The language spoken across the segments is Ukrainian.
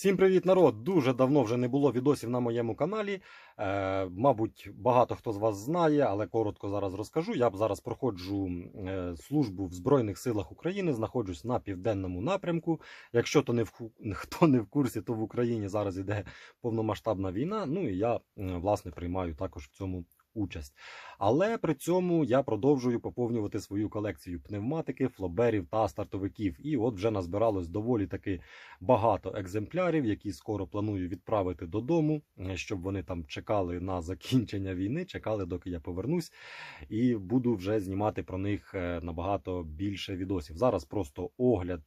Всім привіт, народ! Дуже давно вже не було відосів на моєму каналі. Е, мабуть, багато хто з вас знає, але коротко зараз розкажу. Я зараз проходжу е, службу в Збройних силах України, знаходжусь на південному напрямку. Якщо то не в хто не в курсі, то в Україні зараз іде повномасштабна війна. Ну і я власне приймаю також в цьому участь. Але при цьому я продовжую поповнювати свою колекцію пневматики, флоберів та стартовиків. І от вже назбиралось доволі таки багато екземплярів, які скоро планую відправити додому, е, щоб вони там чекали на закінчення війни, чекали, доки я повернусь, і буду вже знімати про них е, набагато більше відосів. Зараз просто огляд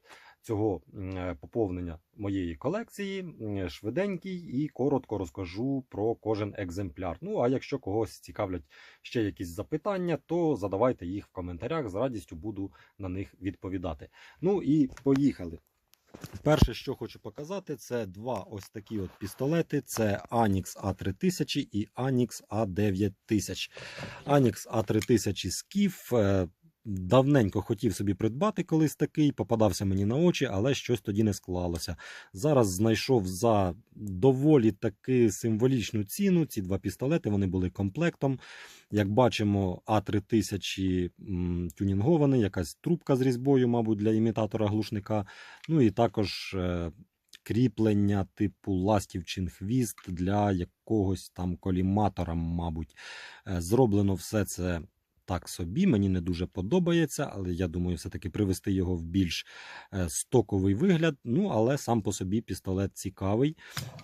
цього е, поповнення моєї колекції швиденький і коротко розкажу про кожен екземпляр. Ну а якщо когось цікавлять ще якісь запитання, то задавайте їх в коментарях. З радістю буду на них відповідати. Ну і поїхали. Перше, що хочу показати, це два ось такі от пістолети: це Anix A3000 і Anix A9000. Anix A3000 Skiff. Давненько хотів собі придбати колись такий, попадався мені на очі, але щось тоді не склалося. Зараз знайшов за доволі таки символічну ціну. Ці два пістолети вони були комплектом. Як бачимо, А3000 тюнінгований, якась трубка з різьбою, мабуть, для імітатора глушника. Ну і також е, кріплення типу ластівчин хвіст для якогось там коліматора, мабуть. Е, зроблено все це. Так собі, мені не дуже подобається, але я думаю, все-таки привести його в більш е, стоковий вигляд. Ну, але сам по собі пістолет цікавий.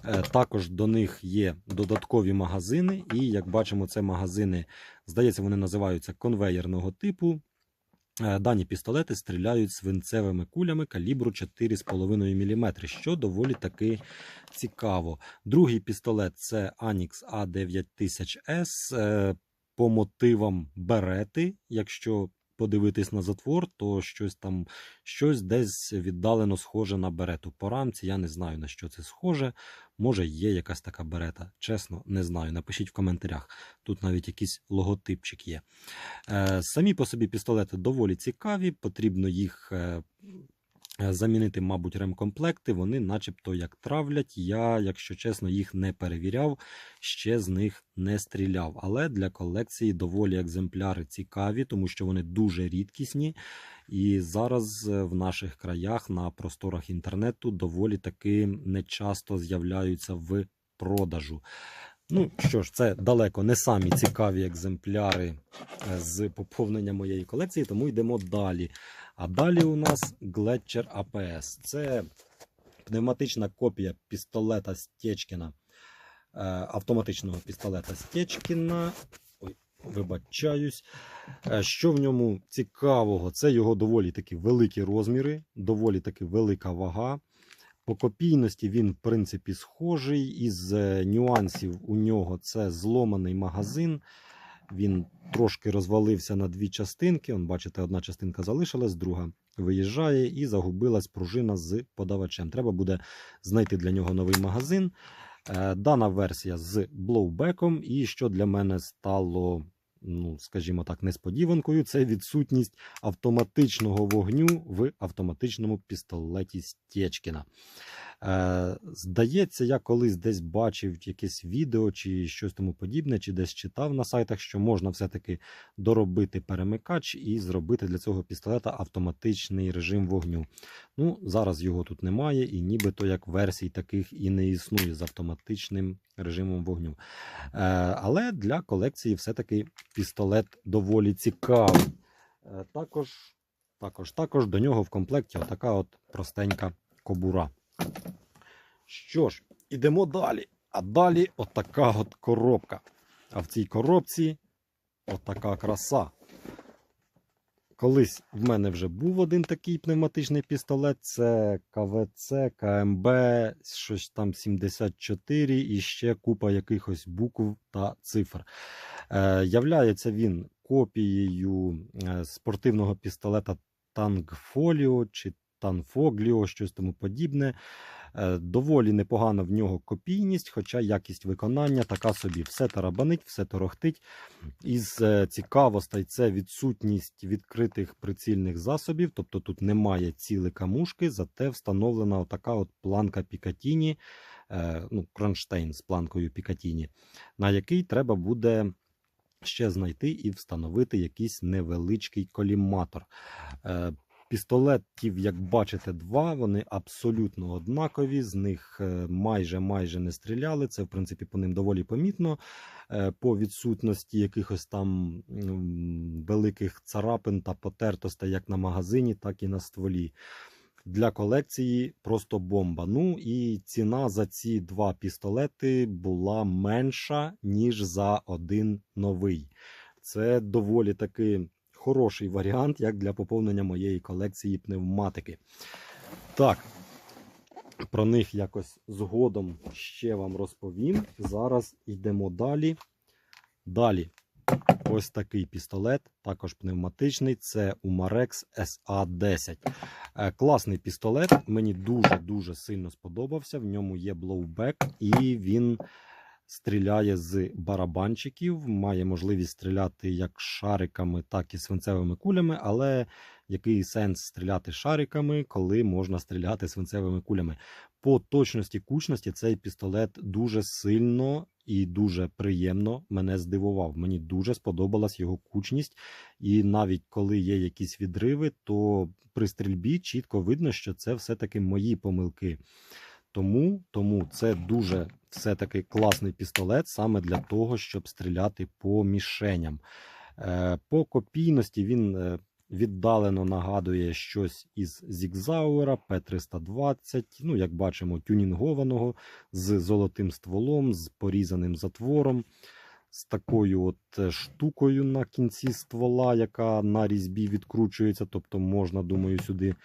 Е, Також до них є додаткові магазини, і як бачимо, це магазини, здається, вони називаються конвеєрного типу. Е, Дані пістолети стріляють свинцевими кулями калібру 4,5 мм, що доволі таки цікаво. Другий пістолет це Anix A9000S е, по мотивам берети. Якщо подивитись на затвор, то щось там щось десь віддалено схоже на берету. По рамці я не знаю на що це схоже. Може, є якась така берета. Чесно, не знаю. Напишіть в коментарях. Тут навіть якийсь логотипчик є. Е, Самі по собі пістолети доволі цікаві, потрібно їх. Е, Замінити, мабуть, ремкомплекти, вони начебто як травлять. Я, якщо чесно, їх не перевіряв, ще з них не стріляв. Але для колекції доволі екземпляри цікаві, тому що вони дуже рідкісні. І зараз е, в наших краях на просторах інтернету доволі таки нечасто з'являються в продажу. Ну що ж, це далеко не самі цікаві екземпляри е, з поповнення моєї колекції, тому йдемо далі. А далі у нас Gletscher APS. Це пневматична копія пістолета Стечкіна, е, автоматичного пістолета Стечкіна. Ой, вибачаюсь. Е, Що в ньому цікавого? Це його доволі таки великі розміри, доволі таки велика вага. По копійності він, в принципі, схожий. Із е, нюансів у нього це зломаний магазин. Він трошки розвалився на дві частинки. Он, бачите, одна частинка залишилась, друга виїжджає і загубилась пружина з подавачем. Треба буде знайти для нього новий магазин. Е, Дана версія з блоубеком. І що для мене стало, ну, скажімо так, несподіванкою, це відсутність автоматичного вогню в автоматичному пістолеті Стєчкіна. Е, здається, я колись десь бачив якесь відео чи щось тому подібне, чи десь читав на сайтах, що можна все-таки доробити перемикач і зробити для цього пістолета автоматичний режим вогню. Ну, зараз його тут немає, і нібито як версій таких і не існує з автоматичним режимом вогню. Е, але для колекції все-таки пістолет доволі цікавий. Е, також, також, також до нього в комплекті отака от простенька кобура. Що ж, ідемо далі. А далі отака от коробка. А в цій коробці отака краса. Колись в мене вже був один такий пневматичний пістолет. Це КВЦ, КМБ, щось там 74 і ще купа якихось букв та цифр. Е, являється він копією е, спортивного пістолета Тангфоліо чи Танфогліо, щось тому подібне. Е, Доволі непогана в нього копійність, хоча якість виконання така собі. Все тарабанить, все торохтить. Із е, цікавостей це відсутність відкритих прицільних засобів, тобто тут немає цілика мушки, зате встановлена отака от планка Пікатіні, е, ну, кронштейн з планкою Пікатіні, на який треба буде ще знайти і встановити якийсь невеличкий коліматор. Пістолетів, як бачите, два. Вони абсолютно однакові. З них е, майже майже не стріляли. Це, в принципі, по ним доволі помітно. Е, По відсутності якихось там великих царапин та потертостей як на магазині, так і на стволі. Для колекції просто бомба. Ну і ціна за ці два пістолети була менша, ніж за один новий. Це доволі таки хороший варіант, як для поповнення моєї колекції пневматики. Так, про них якось згодом ще вам розповім. Зараз йдемо далі. Далі. Ось такий пістолет, також пневматичний. Це Umarex SA10. Е, Класний пістолет. Мені дуже-дуже сильно сподобався. В ньому є блоубек, і він стріляє з барабанчиків, має можливість стріляти як шариками, так і свинцевими кулями. Але який сенс стріляти шариками, коли можна стріляти свинцевими кулями? По точності кучності цей пістолет дуже сильно і дуже приємно мене здивував. Мені дуже сподобалась його кучність, і навіть коли є якісь відриви, то при стрільбі чітко видно, що це все-таки мої помилки. Тому, тому це дуже все-таки класний пістолет саме для того, щоб стріляти по мішеням. Е, По копійності він е, віддалено нагадує щось із Зігзауера П320, ну, як бачимо, тюнінгованого з золотим стволом, з порізаним затвором, з такою от е, штукою на кінці ствола, яка на різьбі відкручується. Тобто можна, думаю, сюди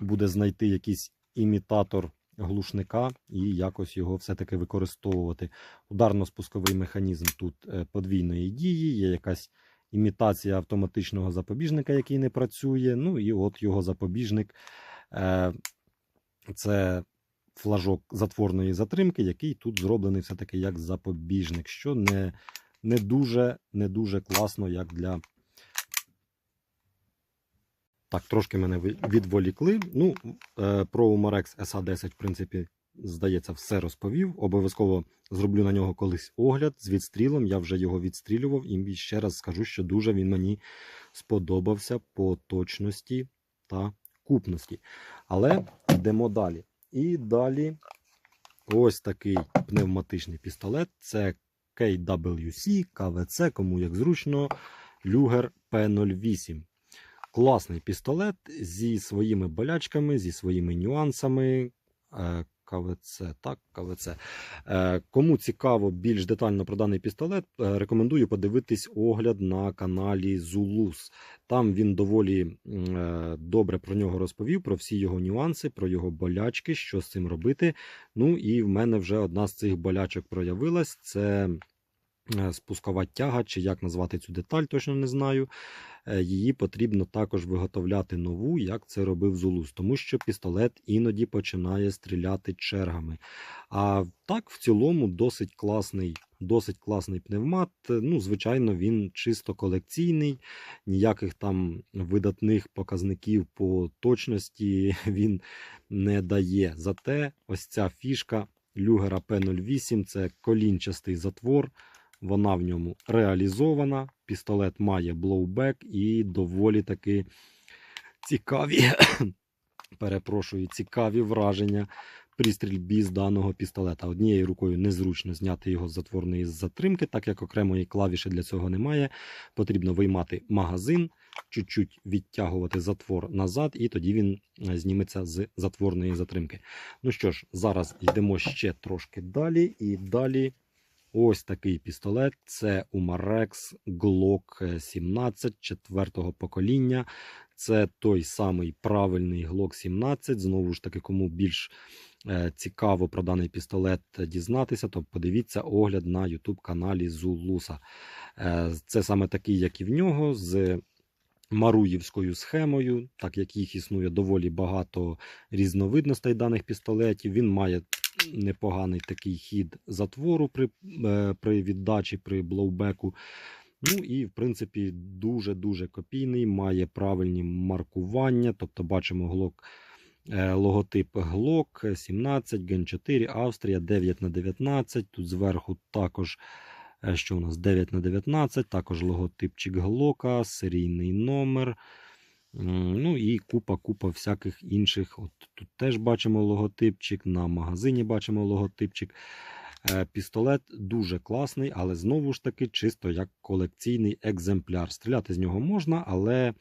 буде знайти якийсь імітатор глушника і якось його все-таки використовувати. Ударно-спусковий механізм тут е, подвійної дії, є якась імітація автоматичного запобіжника, який не працює. Ну і от його запобіжник е, це флажок затворної затримки, який тут зроблений все-таки як запобіжник, що не, не дуже не дуже класно, як для. Так, трошки мене відволікли. Ну, е, про Umarex SA10, в принципі, здається, все розповів. Обов'язково зроблю на нього колись огляд з відстрілом. Я вже його відстрілював і ще раз скажу, що дуже він мені сподобався по точності та купності. Але йдемо далі. І далі ось такий пневматичний пістолет. Це KWC, КВЦ, кому як зручно, Luger P08. Класний пістолет зі своїми болячками, зі своїми нюансами. Е, КВЦ, так, КВЦ. Е, Кому цікаво більш детально про даний пістолет, е, рекомендую подивитись огляд на каналі Zulus. Там він доволі добре про нього розповів, про всі його нюанси, про його болячки, що з цим робити. Ну і в мене вже одна з цих болячок проявилась. Це спускова тяга, чи як назвати цю деталь, точно не знаю. Е, Її потрібно також виготовляти нову, як це робив Зулус, тому що пістолет іноді починає стріляти чергами. А так, в цілому, досить класний, досить класний пневмат. Ну, звичайно, він чисто колекційний, ніяких там видатних показників по точності він не дає. Зате ось ця фішка Люгера P08 це колінчастий затвор. Вона в ньому реалізована. Пістолет має блоубек і доволі таки цікаві, перепрошую, цікаві враження при стрільбі з даного пістолета. Однією рукою незручно зняти його з затворної затримки, так як окремої клавіші для цього немає. Потрібно виймати магазин, чуть-чуть відтягувати затвор назад, і тоді він е, зніметься з затворної затримки. Ну що ж, зараз йдемо ще трошки далі, і далі. Ось такий пістолет. Це Umarex Glock 17 четвертого покоління. Це той самий правильний Glock 17. Знову ж таки, кому більш е, цікаво про даний пістолет дізнатися, то подивіться огляд на YouTube каналі Зулуса. Е, це саме такий, як і в нього, з Маруївською схемою, так як їх існує доволі багато різновидностей даних пістолетів. Він має непоганий такий хід затвору при, е, при віддачі, при блоубеку. Ну і, в принципі, дуже-дуже копійний, має правильні маркування. Тобто, бачимо глок, е, логотип Глок 17, Ген 4, Австрія 9 на 19. Тут зверху також, е, що у нас 9 на 19, також логотипчик Глока, серійний номер. Ну і купа-купа всяких інших. От тут теж бачимо логотипчик, на магазині бачимо логотипчик. Е, Пістолет дуже класний, але знову ж таки чисто як колекційний екземпляр. Стріляти з нього можна, але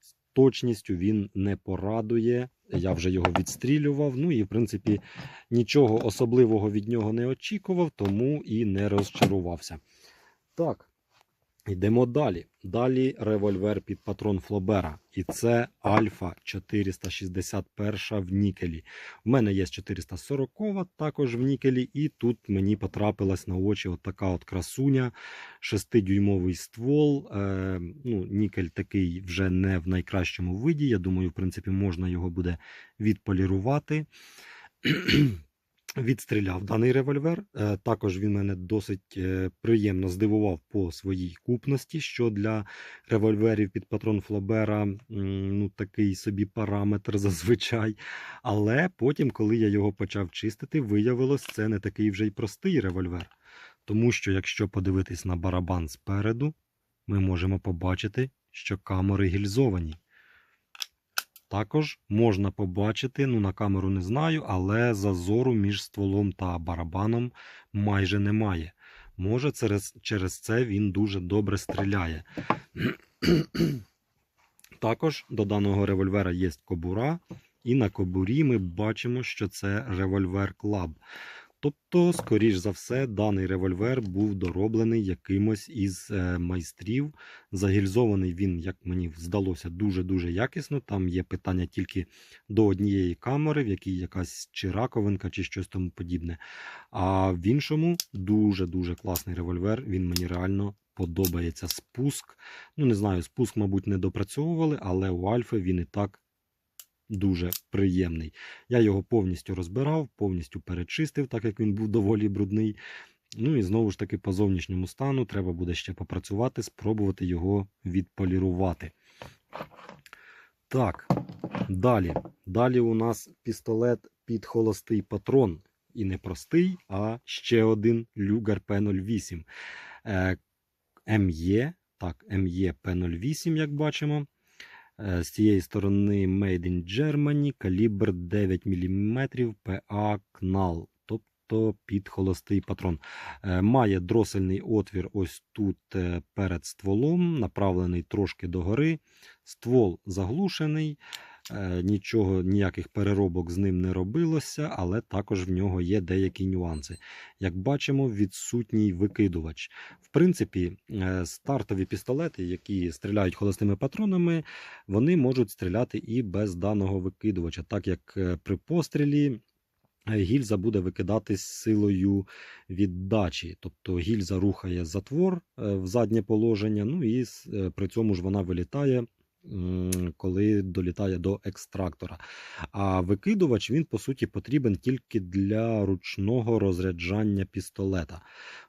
з точністю він не порадує. Я вже його відстрілював. Ну і в принципі нічого особливого від нього не очікував, тому і не розчарувався. Так, йдемо далі. Далі револьвер під патрон Флобера. І це Альфа 461 в нікелі. У мене є 440 також в нікелі, і тут мені потрапилась на очі от така от красуня, 6-дюймовий ствол. Е, ну, Нікель такий вже не в найкращому виді. Я думаю, в принципі, можна його буде відполірувати. Відстріляв даний револьвер. Е, Також він мене досить е, приємно здивував по своїй купності, що для револьверів під патрон Флобера ну, такий собі параметр зазвичай. Але потім, коли я його почав чистити, виявилось, це не такий вже й простий револьвер. Тому що, якщо подивитись на барабан спереду, ми можемо побачити, що камери гільзовані. Також можна побачити, ну на камеру не знаю, але зазору між стволом та барабаном майже немає. Може, через, через це він дуже добре стріляє. Також до даного револьвера є кобура, і на кобурі ми бачимо, що це револьвер Club. Тобто, скоріш за все, даний револьвер був дороблений якимось із е, майстрів. Загільзований він, як мені здалося, дуже-дуже якісно. Там є питання тільки до однієї камери, в якій якась чи раковинка, чи щось тому подібне. А в іншому дуже-дуже класний револьвер. Він мені реально подобається. Спуск. Ну, не знаю, спуск, мабуть, не допрацьовували, але у Альфи він і так дуже приємний. Я його повністю розбирав, повністю перечистив, так як він був доволі брудний. Ну і знову ж таки, по зовнішньому стану треба буде ще попрацювати, спробувати його відполірувати. Так, далі. Далі у нас пістолет під холостий патрон. І не простий, а ще один Luger P08. Е, МЄ, так, МЄ P08, як бачимо. Е, З цієї сторони Made in Germany, калібр 9 мм PA KNAL, тобто під холостий патрон. Е, Має дросельний отвір ось тут е, перед стволом, направлений трошки догори. Ствол заглушений, нічого, ніяких переробок з ним не робилося, але також в нього є деякі нюанси. Як бачимо, відсутній викидувач. В принципі, е, стартові пістолети, які стріляють холостими патронами, вони можуть стріляти і без даного викидувача, так як е, при пострілі. е, Гільза буде викидатись силою віддачі, тобто гільза рухає затвор е, в заднє положення, ну і е, при цьому ж вона вилітає, коли долітає до екстрактора. А викидувач він по суті потрібен тільки для ручного розряджання пістолета.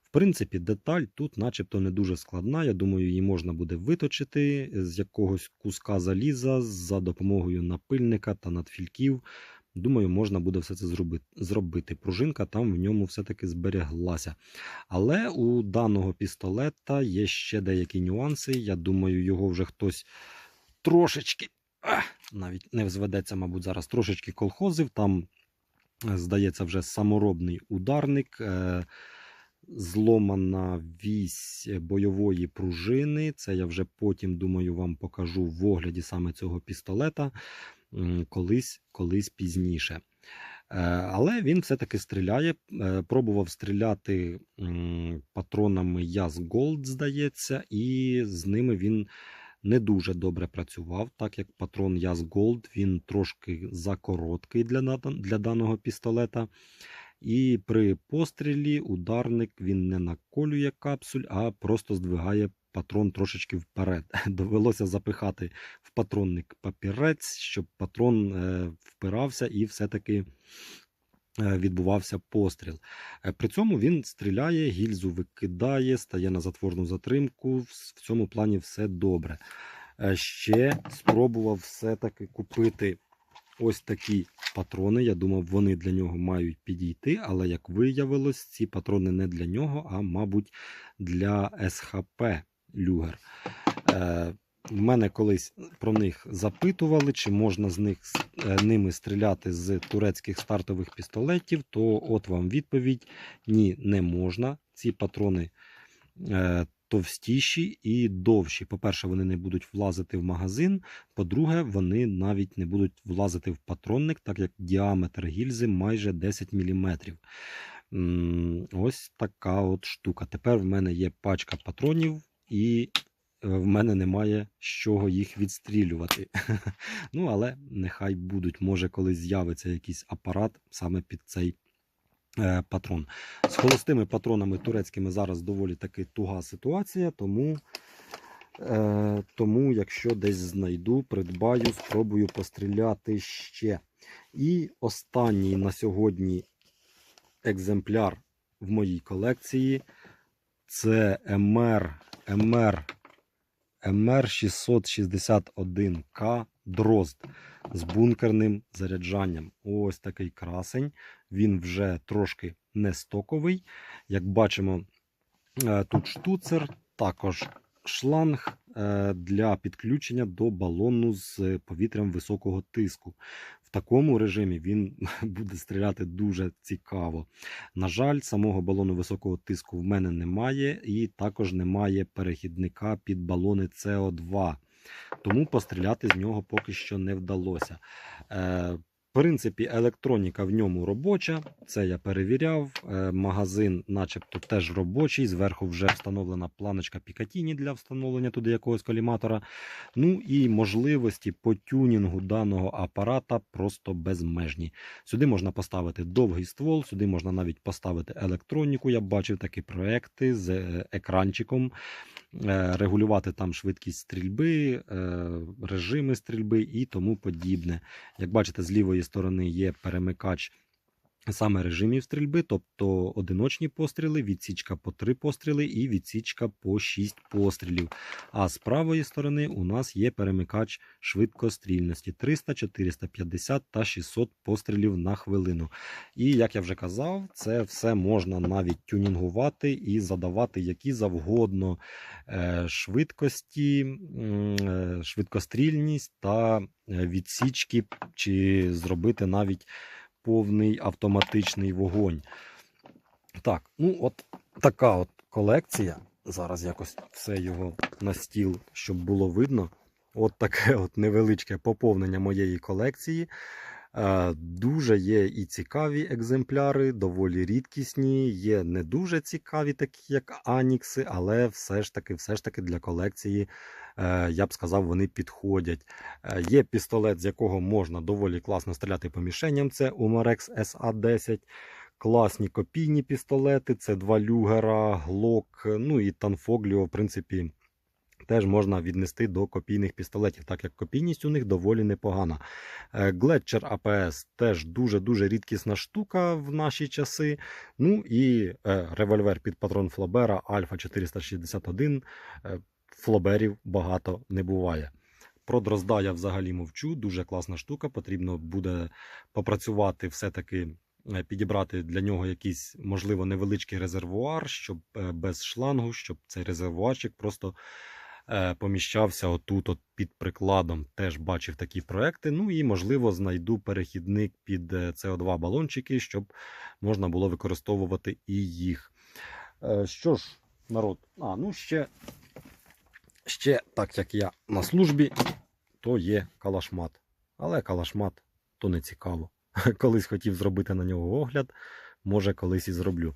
В принципі, деталь тут, начебто, не дуже складна. Я думаю, її можна буде виточити з якогось куска заліза за допомогою напильника та надфільків. Думаю, можна буде все це зробити. Пружинка там в ньому все-таки збереглася. Але у даного пістолета є ще деякі нюанси. Я думаю, його вже хтось трошечки ах, навіть не зведеться, мабуть, зараз трошечки колхозив. Там, е, здається, вже саморобний ударник. е, Зломана вісь бойової пружини. Це я вже потім, думаю, вам покажу в огляді саме цього пістолета колись, колись пізніше. Е, Але він все-таки стріляє. Пробував стріляти патронами Яз Gold, здається, і з ними він не дуже добре працював, так як патрон Яз Gold він трошки закороткий для, для даного пістолета. І при пострілі ударник він не наколює капсуль, а просто здвигає патрон трошечки вперед. Довелося запихати в патронник папірець, щоб патрон е, впирався і все-таки відбувався постріл. Е, При цьому він стріляє, гільзу викидає, стає на затворну затримку. В цьому плані все добре. Е, Ще спробував все-таки купити ось такі патрони. Я думав, вони для нього мають підійти, але як виявилось, ці патрони не для нього, а мабуть для СХП Люгер. В мене колись про них запитували, чи можна з них е, ними стріляти з турецьких стартових пістолетів. То от вам відповідь: ні, не можна. Ці патрони е, товстіші і довші. По-перше, вони не будуть влазити в магазин. По-друге, вони навіть не будуть влазити в патронник, так як діаметр гільзи майже 10 мм. Ось така от штука. Тепер в мене є пачка патронів, і в мене немає з чого їх відстрілювати. ну, але нехай будуть. Може, колись з'явиться якийсь апарат саме під цей е, патрон. З холостими патронами турецькими зараз доволі таки туга ситуація, тому, е, тому якщо десь знайду, придбаю, спробую постріляти ще. І останній на сьогодні екземпляр в моїй колекції це МР, МР, МР 661К Дрозд з бункерним заряджанням. Ось такий красень. Він вже трошки не стоковий. Як бачимо, е, тут штуцер, також шланг е, для підключення до балону з повітрям високого тиску. В такому режимі він буде стріляти дуже цікаво. На жаль, самого балону високого тиску в мене немає, і також немає перехідника під балони СО2. Тому постріляти з нього поки що не вдалося. Е, в принципі, електроніка в ньому робоча, це я перевіряв. Е, Магазин, начебто, теж робочий. Зверху вже встановлена планочка Пікатіні для встановлення туди якогось коліматора. Ну і можливості по тюнінгу даного апарата просто безмежні. Сюди можна поставити довгий ствол, сюди можна навіть поставити електроніку. Я бачив такі проекти з е, екранчиком, регулювати там швидкість стрільби, е, режими стрільби і тому подібне. Як бачите, з лівої сторони є перемикач саме режимів стрільби, тобто одиночні постріли, відсічка по 3 постріли і відсічка по 6 пострілів. А з правої сторони у нас є перемикач швидкострільності 300, 450 та 600 пострілів на хвилину. І як я вже казав, це все можна навіть тюнінгувати і задавати які завгодно е, швидкості, е, швидкострільність та е, відсічки, чи зробити навіть повний автоматичний вогонь. Так, ну от така от колекція. Зараз якось все його на стіл, щоб було видно. От таке от невеличке поповнення моєї колекції. Е, Дуже є і цікаві екземпляри, доволі рідкісні, є не дуже цікаві, такі як Анікси, але все ж таки, все ж таки для колекції, е, я б сказав, вони підходять. Е, Є пістолет, з якого можна доволі класно стріляти по мішеням. Це Umarex SA-10. Класні копійні пістолети, це два люгера, глок, ну і Танфогліо, в принципі, теж можна віднести до копійних пістолетів, так як копійність у них доволі непогана. Е, Глетчер АПС теж дуже-дуже рідкісна штука в наші часи. Ну і е, револьвер під патрон Флобера Альфа 461. Е, Флоберів багато не буває. Про дрозда я взагалі мовчу. Дуже класна штука. Потрібно буде попрацювати все-таки. Підібрати для нього якийсь, можливо, невеличкий резервуар, щоб без шлангу, щоб цей резервуарчик просто поміщався отут, от під прикладом. Теж бачив такі проекти. Ну і, можливо, знайду перехідник під СО2 балончики, щоб можна було використовувати і їх. Е, Що ж, народ, а ну ще, ще так як я на службі, то є калашмат. Але калашмат то не цікаво. Колись хотів зробити на нього огляд, може колись і зроблю.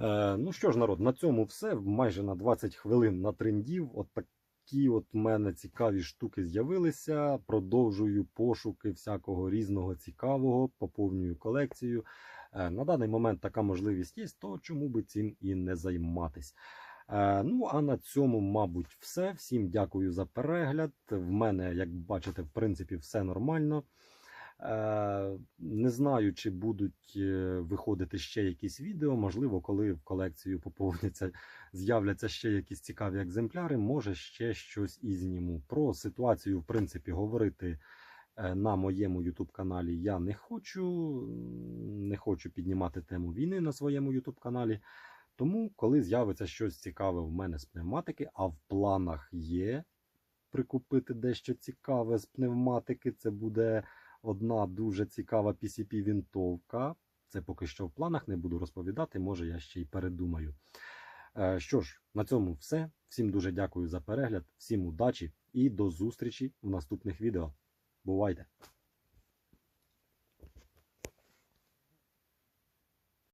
Е, ну що ж, народ, на цьому все. Майже на 20 хвилин на трендів. От такі от в мене цікаві штуки з'явилися. Продовжую пошуки всякого різного цікавого, поповнюю колекцію. Е, на даний момент така можливість є, то чому би цим і не займатись. Е, ну, а на цьому, мабуть, все. Всім дякую за перегляд. В мене, як бачите, в принципі, все нормально. Е, не знаю, чи будуть е, виходити ще якісь відео. Можливо, коли в колекцію поповняться, з'являться ще якісь цікаві екземпляри, може ще щось і зніму. Про ситуацію, в принципі, говорити е, на моєму YouTube каналі я не хочу. Не хочу піднімати тему війни на своєму YouTube каналі. Тому, коли з'явиться щось цікаве в мене з пневматики, а в планах є прикупити дещо цікаве з пневматики, це буде одна дуже цікава PCP-вінтовка. Це поки що в планах, не буду розповідати, може я ще й передумаю. Е, Що ж, на цьому все. Всім дуже дякую за перегляд, всім удачі і до зустрічі в наступних відео. Бувайте!